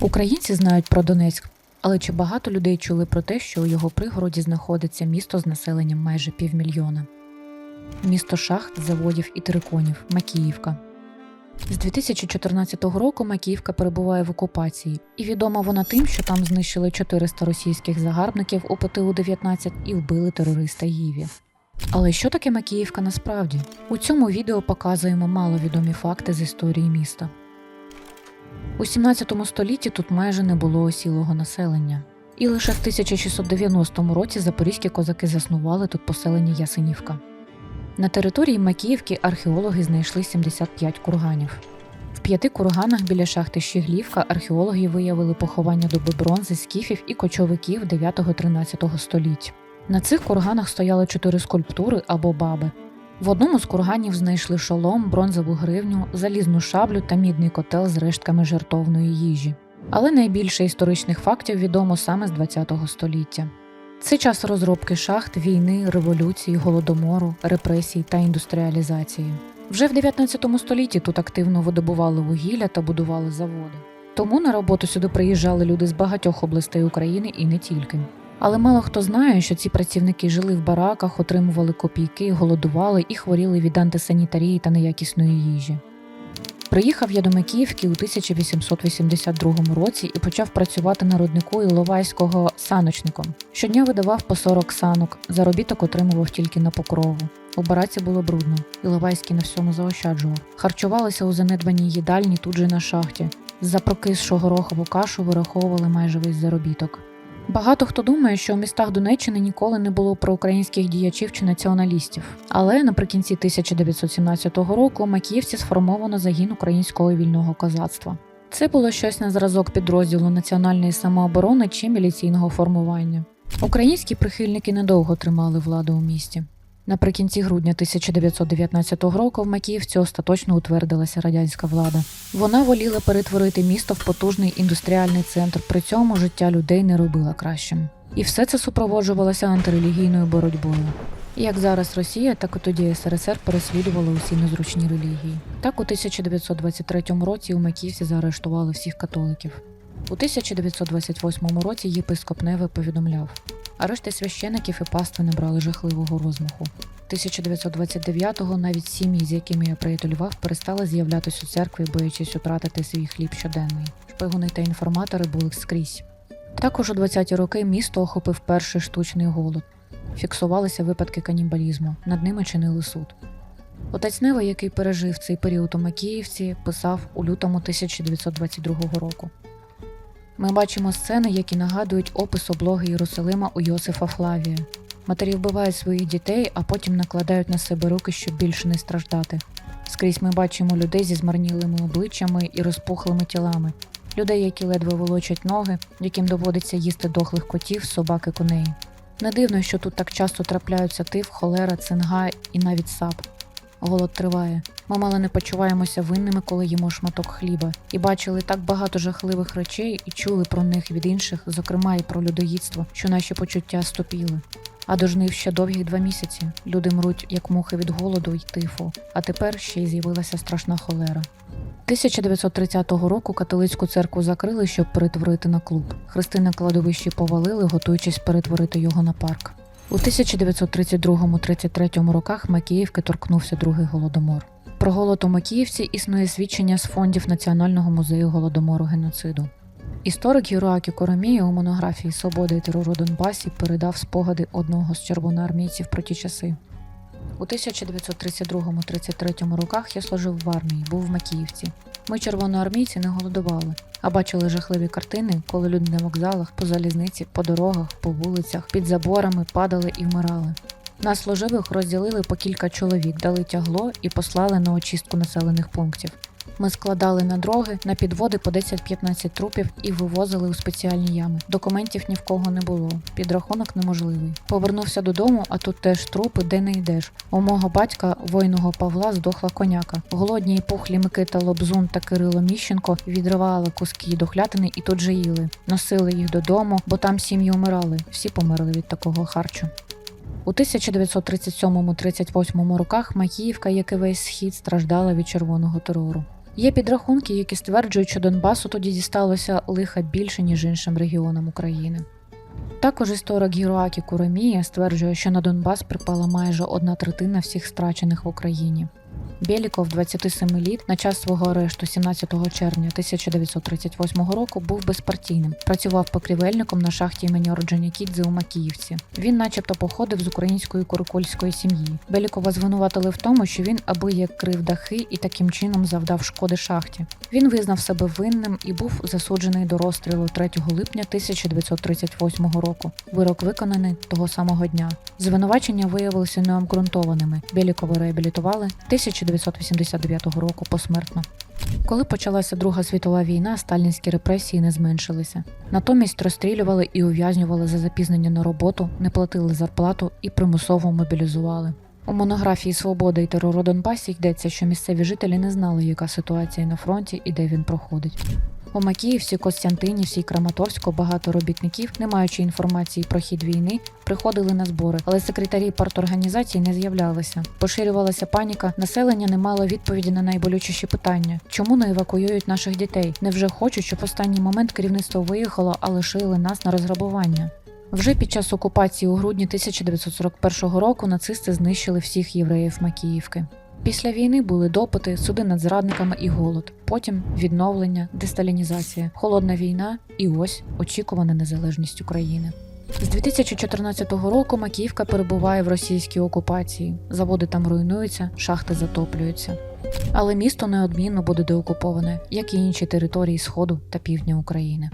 Українці знають про Донецьк, але чи багато людей чули про те, що у його пригороді знаходиться місто з населенням майже півмільйона? Місто шахт, заводів і териконів Макіївка. З 2014 року Макіївка перебуває в окупації, і відома вона тим, що там знищили 400 російських загарбників у ПТУ-19 і вбили терориста Гіві. Але що таке Макіївка насправді? У цьому відео показуємо маловідомі факти з історії міста. У 17 столітті тут майже не було осілого населення. І лише в 1690 році запорізькі козаки заснували тут поселення Ясенівка. На території Макіївки археологи знайшли 75 курганів. В п'яти курганах біля шахти Щеглівка археологи виявили поховання доби бронзи, скіфів і кочовиків 9-13 століть. На цих курганах стояли чотири скульптури або баби. В одному з курганів знайшли шолом, бронзову гривню, залізну шаблю та мідний котел з рештками жертовної їжі. Але найбільше історичних фактів відомо саме з ХХ століття. Це час розробки шахт, війни, революції, голодомору, репресій та індустріалізації. Вже в 19 столітті тут активно видобували вугілля та будували заводи. Тому на роботу сюди приїжджали люди з багатьох областей України і не тільки. Але мало хто знає, що ці працівники жили в бараках, отримували копійки, голодували і хворіли від антисанітарії та неякісної їжі. Приїхав я до Макіївки у 1882 році і почав працювати на руднику Іловайського саночником. Щодня видавав по 40 санок, заробіток отримував тільки на покрову. У бараці було брудно, Іловайський на всьому заощаджував. Харчувалися у занедбаній їдальні тут же на шахті. За прокисшу горохову кашу вираховували майже весь заробіток. Багато хто думає, що у містах Донеччини ніколи не було проукраїнських діячів чи націоналістів. Але наприкінці 1917 року у Макіївці сформовано загін українського вільного козацтва. Це було щось на зразок підрозділу національної самооборони чи міліційного формування. Українські прихильники недовго тримали владу у місті. Наприкінці грудня 1919 року в Макіївці остаточно утвердилася радянська влада. Вона воліла перетворити місто в потужний індустріальний центр, при цьому життя людей не робила кращим. І все це супроводжувалося антирелігійною боротьбою. Як зараз Росія, так і тоді СРСР переслідували усі незручні релігії. Так у 1923 році у Макіївці заарештували всіх католиків. У 1928 році єпископ Неве повідомляв: арешти священиків і пастви набрали жахливого розмаху. 1929-го навіть сім'ї, з якими я приятелював, перестали з'являтися у церкві, боячись втратити свій хліб щоденний. Шпигуни та інформатори були скрізь. Також у 20-ті роки місто охопив перший штучний голод. Фіксувалися випадки канібалізму, над ними чинили суд. Отець Нева, який пережив цей період у Макіївці, писав у лютому 1922 року. Ми бачимо сцени, які нагадують опис облоги Єрусалима у Йосифа Флавія. Матері вбивають своїх дітей, а потім накладають на себе руки, щоб більше не страждати. Скрізь ми бачимо людей зі змарнілими обличчями і розпухлими тілами, людей, які ледве волочать ноги, яким доводиться їсти дохлих котів, собак і коней. Не дивно, що тут так часто трапляються тиф, холера, цинга і навіть сап. Голод триває. Ми мало не почуваємося винними, коли їмо шматок хліба, і бачили так багато жахливих речей і чули про них від інших, зокрема і про людоїдство, що наші почуття ступіли. А до жнив ще довгих два місяці. Люди мруть, як мухи від голоду й тифу. А тепер ще й з'явилася страшна холера. 1930 року католицьку церкву закрили, щоб перетворити на клуб. Хрести на кладовищі повалили, готуючись перетворити його на парк. У 1932-33 роках Макіївки торкнувся другий голодомор. Про голод у Макіївці існує свідчення з фондів Національного музею голодомору геноциду. Історик Юракі Коромія у монографії Свобода і терор у Донбасі передав спогади одного з червоноармійців про ті часи. У 1932-33 роках я служив в армії, був в Макіївці. Ми, червоноармійці, не голодували, а бачили жахливі картини, коли люди на вокзалах, по залізниці, по дорогах, по вулицях, під заборами падали і вмирали. Нас служивих розділили по кілька чоловік, дали тягло і послали на очистку населених пунктів. Ми складали на дроги, на підводи по 10-15 трупів і вивозили у спеціальні ями. Документів ні в кого не було. Підрахунок неможливий. Повернувся додому, а тут теж трупи, де не йдеш. У мого батька, воїного Павла, здохла коняка. Голодні і пухлі Микита Лобзун та Кирило Міщенко відривали куски дохлятини і тут же їли. Носили їх додому, бо там сім'ї умирали. Всі померли від такого харчу. У 1937-38 роках Макіївка, як і весь схід, страждала від червоного терору. Є підрахунки, які стверджують, що Донбасу тоді дісталося лиха більше, ніж іншим регіонам України. Також історик Гіроакі Куремія стверджує, що на Донбас припала майже одна третина всіх страчених в Україні. Бєліков, 27 літ, на час свого арешту 17 червня 1938 року був безпартійним. Працював покрівельником на шахті імені Орджонікідзе у Макіївці. Він, начебто, походив з української куркульської сім'ї. Белікова звинуватили в тому, що він аби як крив дахи і таким чином завдав шкоди шахті. Він визнав себе винним і був засуджений до розстрілу 3 липня 1938 року. Вирок виконаний того самого дня. Звинувачення виявилися необґрунтованими. Белікова реабілітували 1989 року посмертно. Коли почалася Друга світова війна, сталінські репресії не зменшилися. Натомість розстрілювали і ув'язнювали за запізнення на роботу, не платили зарплату і примусово мобілізували. У монографії Свобода і терор Донбасі йдеться, що місцеві жителі не знали, яка ситуація на фронті і де він проходить. У Макіївці, Костянтинівці і Краматорську багато робітників, не маючи інформації про хід війни, приходили на збори, але секретарі парторганізацій не з'являлися. Поширювалася паніка, населення не мало відповіді на найболючіші питання: чому не евакуюють наших дітей? Невже хочуть, щоб останній момент керівництво виїхало, а лишили нас на розграбування? Вже під час окупації у грудні 1941 року нацисти знищили всіх євреїв Макіївки. Після війни були допити, суди над зрадниками і голод. Потім відновлення, десталінізація, холодна війна і ось очікувана незалежність України. З 2014 року Макіївка перебуває в російській окупації. Заводи там руйнуються, шахти затоплюються. Але місто неодмінно буде деокуповане, як і інші території Сходу та півдня України.